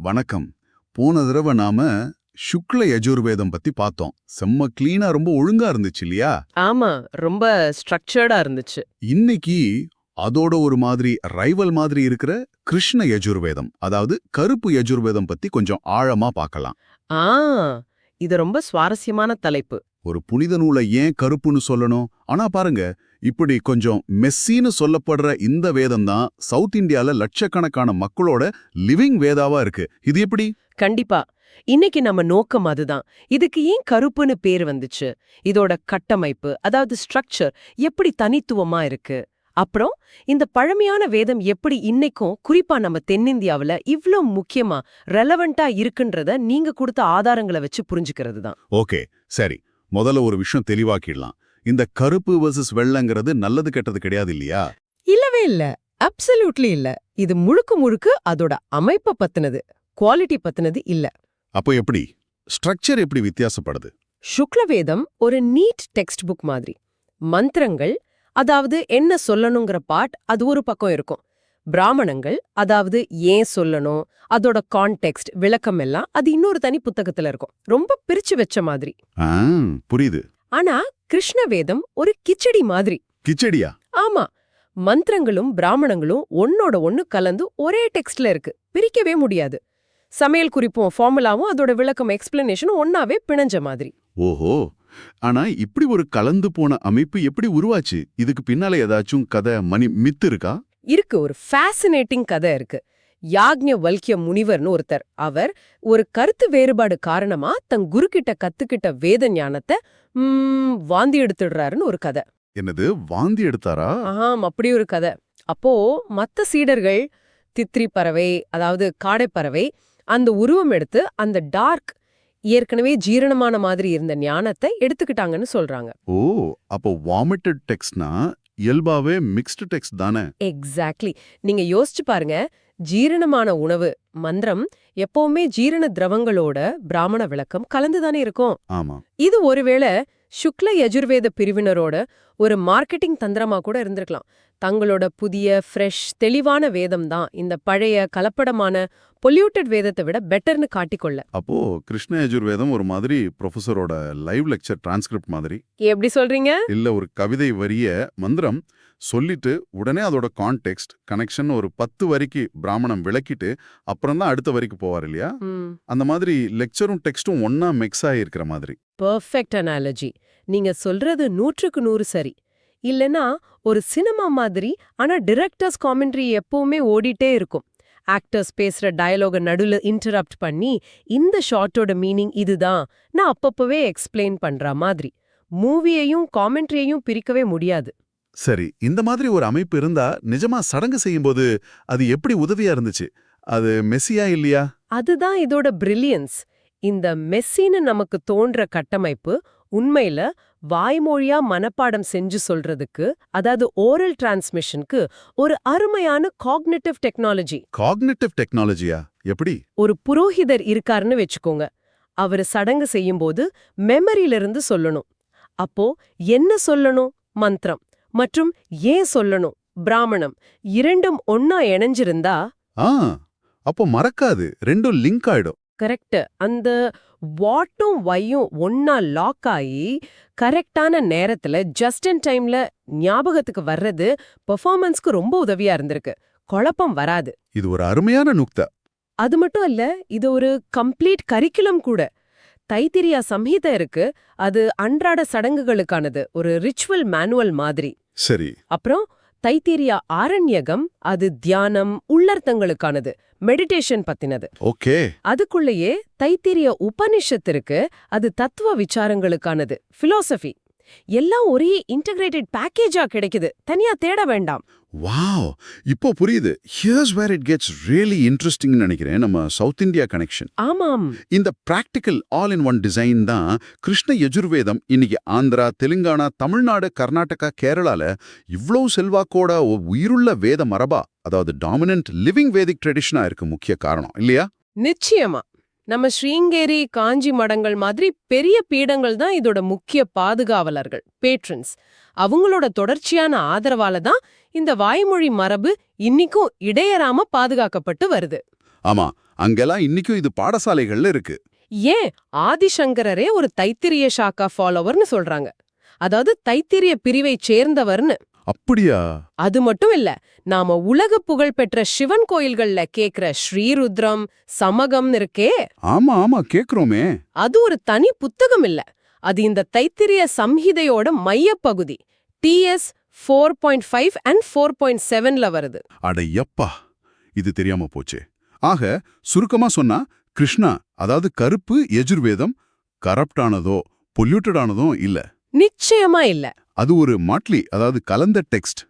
வணக்கம். போன தடவை நாம சுக்ல யஜுர்வேதம் பத்தி பார்த்தோம். செம்ம கிளீனா ரொம்ப ஒழுங்கா இருந்துச்சு இல்லையா? ஆமா ரொம்ப ஸ்ட்ரக்சர்டா இருந்துச்சு. இன்னைக்கு அதோட ஒரு மாதிரி ரைவல் மாதிரி இருக்கிற கிருஷ்ண யஜுர்வேதம் அதாவது கருப்பு யஜுர்வேதம் பத்தி கொஞ்சம் ஆழமா பார்க்கலாம். ஆ இது ரொம்ப சுவாரஸ்யமான தலைப்பு. ஒரு புனித நூலை ஏன் கருப்புன்னு சொல்லணும்? ஆனா பாருங்க இப்படி கொஞ்சம் மெஸ்ஸின்னு சொல்லப்படுற இந்த வேதம் தான் சவுத் இந்தியால லட்சக்கணக்கான மக்களோட லிவிங் வேதாவா இருக்கு. இது எப்படி? கண்டிப்பா. இன்னைக்கு நம்ம நோக்கம் அதுதான். இதுக்கு ஏன் கருப்புன்னு பேர் வந்துச்சு? இதோட கட்டமைப்பு அதாவது ஸ்ட்ரக்சர் எப்படி தனித்துவமா இருக்கு? அப்புறம் இந்த பழமையான வேதம் எப்படி இன்னைக்கும் குறிப்பா நம்ம தென்னிந்தியாவுல இவ்ளோ முக்கியமா ரெலவெண்டா இருக்குன்றத நீங்க கொடுத்த ஆதாரங்களை வச்சு புரிஞ்சுக்கிறது தான் ஓகே சரி. முதல்ல ஒரு விஷயம் தெளிவாக்கிடலாம். இந்த கருப்பு வர்சஸ் வெள்ளைங்கிறது நல்லது கெட்டது கிடையாது இல்லையா? இல்லவே இல்ல. அப்சல்யூட்லி இல்ல. இது முழுக்க முழுக்க அதோட அமைப்பை பத்தினது. குவாலிட்டி பத்தினது இல்ல. அப்போ எப்படி? ஸ்ட்ரக்சர் எப்படி வித்தியாசப்படுது? சுக்லவேதம் ஒரு நீட் டெக்ஸ்ட் புக் மாதிரி. மந்திரங்கள் அதாவது என்ன சொல்லணுங்கிற பாட் அது ஒரு பக்கம் இருக்கும். பிராமணங்கள் அதாவது ஏன் சொல்லணும் அதோட கான்டெக்ஸ்ட் விளக்கம் எல்லாம் அது இன்னொரு தனி புத்தகத்துல இருக்கும். ரொம்ப பிரிச்சு வச்ச மாதிரி. புரியுது. ஆனா கிருஷ்ணவேதம் ஒரு கிச்சடி மாதிரி. கிச்சடியா? ஆமா. மந்திரங்களும் பிராமணங்களும் ஒன்னோட ஒன்னு கலந்து ஒரே டெக்ஸ்ட்ல இருக்கு. பிரிக்கவே முடியாது. சமையல் குறிப்பும் ஃபார்முலாவும் அதோட விளக்கம் எக்ஸ்பிளனேஷனும் ஒன்னாவே பிணைஞ்ச மாதிரி. ஓஹோ. ஆனா இப்படி ஒரு கலந்து போன அமைப்பு எப்படி உருவாச்சு? இதுக்கு பின்னால ஏதாச்சும் கதை மணி மித்து இருக்கா? இருக்கு. ஒரு ஃபேசினேட்டிங் கதை இருக்கு. யாக்ஞ வல்கிய முனிவர்னு ஒருத்தர். அவர் ஒரு கருத்து வேறுபாடு காரணமா தன் குரு கிட்ட கத்துக்கிட்ட வேத ஞானத்தை ம், வாந்தி எடுத்துடுறாருன்னு ஒரு கதை. என்னது வாந்தி எடுத்தாரா? ஆம் அப்படி ஒரு கதை. அப்போ மத்த சீடர்கள் தித்ரி பறவை அதாவது காடைப்பறவை அந்த உருவம் எடுத்து அந்த டார்க் ஏற்கனவே ஜீரணமான மாதிரி இருந்த ஞானத்தை எடுத்துக்கிட்டாங்கன்னு சொல்றாங்க. ஓ அப்போ வாமிட்டட் டெக்ஸ்ட்னா இயல்பாவே மிக்ஸ்டு டெக்ஸ்ட் தானே? எக்ஸாக்ட்லி நீங்க யோசிச்சு பாருங்க ஜீரணமான உணவு மந்திரம் எப்பவுமே ஜீரண திரவங்களோட பிராமண விளக்கம் கலந்துதானே இருக்கும். ஆமா. இது ஒருவேளை சுக்ல யஜுர்வேத பிரிவினரோட ஒரு மார்க்கெட்டிங் தந்திரமா கூட இருந்திருக்கலாம். தங்களோட புதிய ஃப்ரெஷ் தெளிவான வேதம் தான் இந்த பழைய கலப்படமான பொல்யூட்டட் வேதத்தை விட பெட்டர்னு காட்டிக்கொள்ள. அப்போ கிருஷ்ண யஜுர்வேதம் ஒரு மாதிரி ப்ரொஃபஸரோட லைவ் லெக்சர் டிரான்ஸ்கிரிப்ட் மாதிரி. எப்படி சொல்றீங்க? இல்ல ஒரு கவிதை வரிய மந்திரம் சொல்லிட்டு உடனே அதோட கான்டெக்ஸ்ட் கனெக்ஷன் ஒரு பத்து வரிக்கு பிராமணம் விளக்கிட்டு அப்புறம் தான் அடுத்த வரிக்கு போவார் இல்லையா? அந்த மாதிரி லெக்சரும் டெக்ஸ்டும் ஒன்னா மிக்ஸ் ஆகியிருக்கிற மாதிரி. பர்ஃபெக்ட் அனாலஜி நீங்க சொல்றது நூற்றுக்கு நூறு சரி. இல்லனா ஒரு சினிமா மாதிரி ஆனா டிரெக்டர்ஸ் காமெண்ட்ரி எப்பவுமே ஓடிட்டே இருக்கும். ஆக்டர்ஸ் பேசுற டயலாக நடுல இன்டரப்ட் பண்ணி இந்த ஷார்ட்டோட மீனிங் இதுதான் நான் அப்பப்பவே எக்ஸ்பிளைன் பண்ற மாதிரி. மூவியையும் காமெண்ட்ரியையும் பிரிக்கவே முடியாது. சரி இந்த மாதிரி ஒரு அமைப்பு இருந்தா நிஜமா சடங்கு செய்யும்போது அது எப்படி உதவியா இருந்துச்சு? அது மெஸ்ஸியா இல்லையா? அதுதான் இதோட பிரில்லியன்ஸ் இந்த மெஸ்ஸின்னு நமக்கு தோன்ற கட்டமைப்பு உண்மையில வாய்மொழியா மனப்பாடம் செஞ்சு சொல்றதுக்கு அதாவது ஓரல் டிரான்ஸ்மிஷனுக்கு ஒரு அருமையான காக்னிட்டிவ் டெக்னாலஜி காக்னிட்டிவ் டெக்னாலஜியா எப்படி? ஒரு புரோகிதர் இருக்காருன்னு வச்சுக்கோங்க. அவரு சடங்கு செய்யும்போது மெமரியிலிருந்து சொல்லணும். அப்போ என்ன சொல்லணும்? மந்திரம். மற்றும் ஏன் சொல்லணும் பிராமணம். இரண்டும் ஒன்னா இணைஞ்சிருந்தா ஆ அப்போ மறக்காது ரெண்டும் லிங்க் ஆயிடும். கரெக்ட் அந்த வாட்டும் வையும் ஒன்னா லாக் ஆகி கரெக்டான நேரத்துல ஜஸ்ட் இன் டைம்ல ஞாபகத்துக்கு வர்றது பெர்ஃபார்மன்ஸ்க்கு ரொம்ப உதவியா இருந்திருக்கு. குழப்பம் வராது. இது ஒரு அருமையான நுக்த. அது மட்டும் இல்ல இது ஒரு கம்ப்ளீட் கரிக்குலம் கூட. தைத்திரியா சம்ஹிதா இருக்கு. அது அன்றாட சடங்குகளுக்கானது. ஒரு ரிச்சுவல் மேனுவல் மாதிரி. சரி. அப்புறம் தைத்திரியா ஆரண்யகம் அது தியானம் உள்ளர்த்தங்களுக்கானது மெடிடேஷன் பத்தினது. ஓகே. அதுக்குள்ளேயே தைத்திரிய உபனிஷத் இருக்கு அது தத்துவ விசாரங்களுக்கானது பிலாசபி எல்லாம் ஒரே இன்டகிரேட்டட் பேக்கேஜா கிடைக்குது. தனியா தேட வேண்டாம். வாவ் இப்போ புரியுது. Here's where it gets really இன்ட்ரெஸ்டிங்னு நினைக்கிறேன். நம்ம சவுத் இந்தியா கனெக்ஷன் ஆமாம். இந்த practical all in one design தான் கிருஷ்ண யஜுர்வேதம் இன்னைக்கு ஆந்திரா தெலுங்கானா தமிழ்நாடு கர்நாடகா கேரளால இவ்ளோ செல்வாக்கோட உயிருள்ள வேத மரபா அதாவது டாமினன்ட் லிவிங் வேதிக் ட்ரெடிஷனா இருக்கு முக்கிய காரணம். இல்லையா? நிச்சயமா. நம்ம ஸ்ரீங்கேரி காஞ்சி மடங்கள் மாதிரி பெரிய பீடங்கள் தான் இதோட முக்கிய பாதுகாவலர்கள் பேட்ரன்ஸ் அவங்களோட தொடர்ச்சியான ஆதரவால தான் இந்த வாய்மொழி மரபு இன்னிக்கும் இடையறாம பாதுகாக்கப்பட்டு வருது. ஆமா அங்கெல்லாம் இன்னிக்கும் இது பாடசாலைகள்ல இருக்கு. ஏன்? ஆதிசங்கரரே ஒரு தைத்திரிய சாக்கா ஃபாலோவர்னு சொல்றாங்க. அதாவது தைத்திரிய பிரிவைச் சேர்ந்தவர்னு. அப்படியா? அது மட்டும் இல்ல நாம உலக புகழ் பெற்ற சிவன் கோயில்கள்ல கேக்குற ஸ்ரீருத்ரம் சமகம்னு இருக்கே. ஆமா ஆமா கேக்குறோமே. அது ஒரு தனி புத்தகம் இல்ல. அது இந்த தைத்திரிய சம்ஹிதையோட மையப்பகுதி. TS four point five and four point செவன்ல வருது. அட யப்பா இது தெரியாம போச்சே. ஆக சுருக்கமா சொன்னா கிருஷ்ணா அதாவது கருப்பு எஜுர்வேதம் கரப்டானதோ பொல்யூட்டடானதோ இல்ல. நிச்சயமா இல்ல. அது ஒரு மாட்லி அதாவது கலந்த டெக்ஸ்ட்.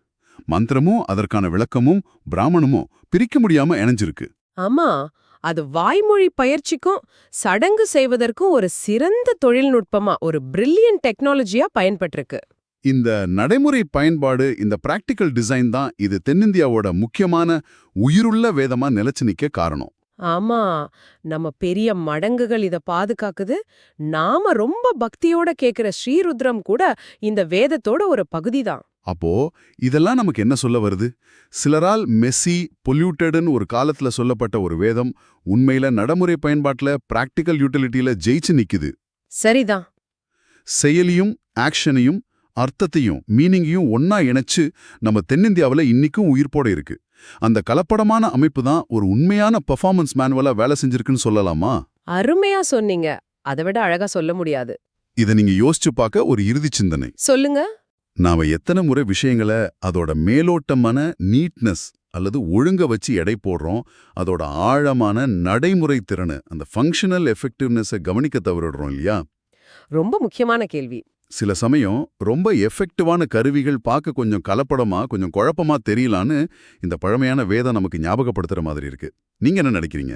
மந்திரமும் அதற்கான விளக்கமும் பிராமணமும் பிரிக்க முடியாம இணைஞ்சிருக்கு. ஆமா அது வாய்மொழி பயிற்சிக்கும் சடங்கு செய்வதற்கும் ஒரு சிறந்த தொழில்நுட்பமா ஒரு பிரில்லியன்ட் டெக்னாலஜியா பயன்பட்டிருக்கு. இந்த நடைமுறை பயன்பாடு இந்த பிராக்டிக்கல் டிசைன் தான் இது தென்னிந்தியாவோட முக்கியமான உயிருள்ள வேதமா நிலைச்சு நிக்க காரணம். ஆமா நம்ம பெரிய மடங்குகள் இத பாதுகாக்குது. நாம ரொம்ப பக்தியோட கேக்குற ஸ்ரீருத்ரம் கூட இந்த வேதத்தோட ஒரு பகுதிதான் அப்போ இதெல்லாம் நமக்கு என்ன சொல்ல வருது? சிலரால் மெஸ்ஸி பொல்யூட்டட்னு ஒரு காலத்துல சொல்லப்பட்ட ஒரு வேதம் உண்மையில நடைமுறை பயன்பாட்டுல பிராக்டிக்கல் யூட்டிலிட்டியில ஜெயிச்சு நிக்குது. சரிதான். செயலியும் ஆக்ஷனையும் அர்த்தத்தையும் மீனிங்கையும் ஒன்னா இணைச்சு நம்ம தென்னிந்தியாவுல இன்னிக்கும் உயிர்ப்போட இருக்கு. அந்த கலப்படமான அமைப்பு தான் ஒரு உண்மையான பெர்ஃபார்மன்ஸ் மேனுவலா வேலை செஞ்சிருக்குன்னு சொல்லலாமா? அருமையா சொன்னீங்க. அதை விட அழகா சொல்ல முடியாது. இதை நீங்க யோசிச்சு பார்க்க ஒரு இறுதி சிந்தனை. சொல்லுங்க. நாம எத்தனை முறை விஷயங்களை அதோட மேலோட்டமான நீட்னஸ் அல்லது ஒழுங்க வச்சு எடை போடுறோம் அதோட ஆழமான நடைமுறை திறனை அந்த ஃபங்க்ஷனல் எஃபெக்டிவ்னஸை கவனிக்க தவறிடுறோம் இல்லையா? ரொம்ப முக்கியமான கேள்வி. சில சமயம் ரொம்ப எஃபெக்டிவான கருவிகள் பார்க்க கொஞ்சம் கலப்படமா கொஞ்சம் குழப்பமா தெரியலான்னு இந்த பழமையான வேதம் நமக்கு ஞாபகப்படுத்துற மாதிரி இருக்கு. நீங்க என்ன நினைக்கிறீங்க?